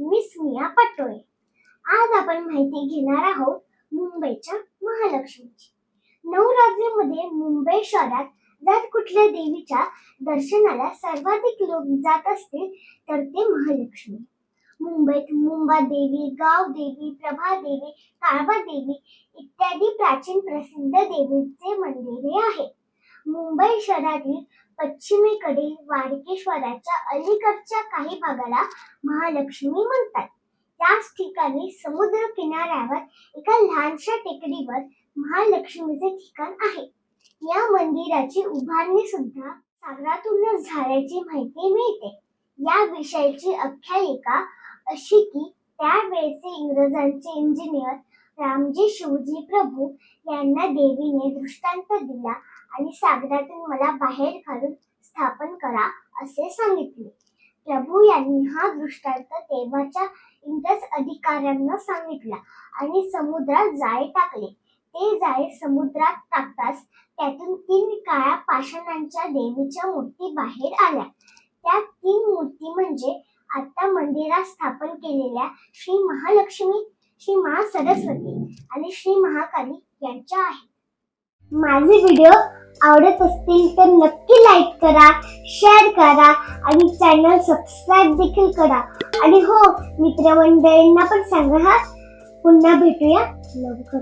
मी स्मिया पटोळे. आज आपण माहिती घेणार आहोत मुंबईच्या महालक्ष्मीची. नवरात्रीमध्ये मुंबई शहरात जर कुठल्या देवीच्या दर्शनाला सर्वाधिक लोक जात असतील तर ते महालक्ष्मी. मुंबईत मुंबा देवी गाव देवी प्रभा देवी काळबा देवी इत्यादी प्राचीन प्रसिद्ध देवीचे मंदिरे आहेत. मुंबई शहरातील पश्चिमेकडील वाडकेश्वराच्या अलीकडच्या काही भागाला महालक्ष्मी म्हणतात. त्याच ठिकाणी समुद्र किनाऱ्यावर एका लहानशा टेकडीवर महालक्ष्मीचे ठिकाण आहे. या मंदिराची उभारणी सुद्धा सागरातूनच झाल्याची माहिती मिळते. या विषयाची आख्यायिका अशी की त्यावेळेचे इंग्रजांचे इंजिनियर रामजी शिवजी प्रभू यांना देवीने दृष्टांत दिला आणि सागरातून मला बाहेर काढून स्थापन करा असे सांगितले. प्रभू यांनी हा दृष्टांत तेव्हाच्या इंग्रज अधिकाऱ्यांना सांगितला आणि समुद्रात जाळे टाकले. ते जाळे समुद्रात टाकताच त्यातून तीन काळ्या पाषाणांच्या देवीच्या मूर्ती बाहेर आल्या. त्या तीन मूर्ती म्हणजे आता मंदिरात स्थापन केलेल्या श्री महालक्ष्मी श्री महा सरस्वती आणि श्री महाकाली यांच्या आहेत. माझे व्हिडिओ आवडत असतील तर नक्की लाईक करा शेअर करा आणि चॅनल सबस्क्राईब देखील करा. आणि हो मित्रमंडळींना पण सांगा हा. पुन्हा भेटूया. लवकर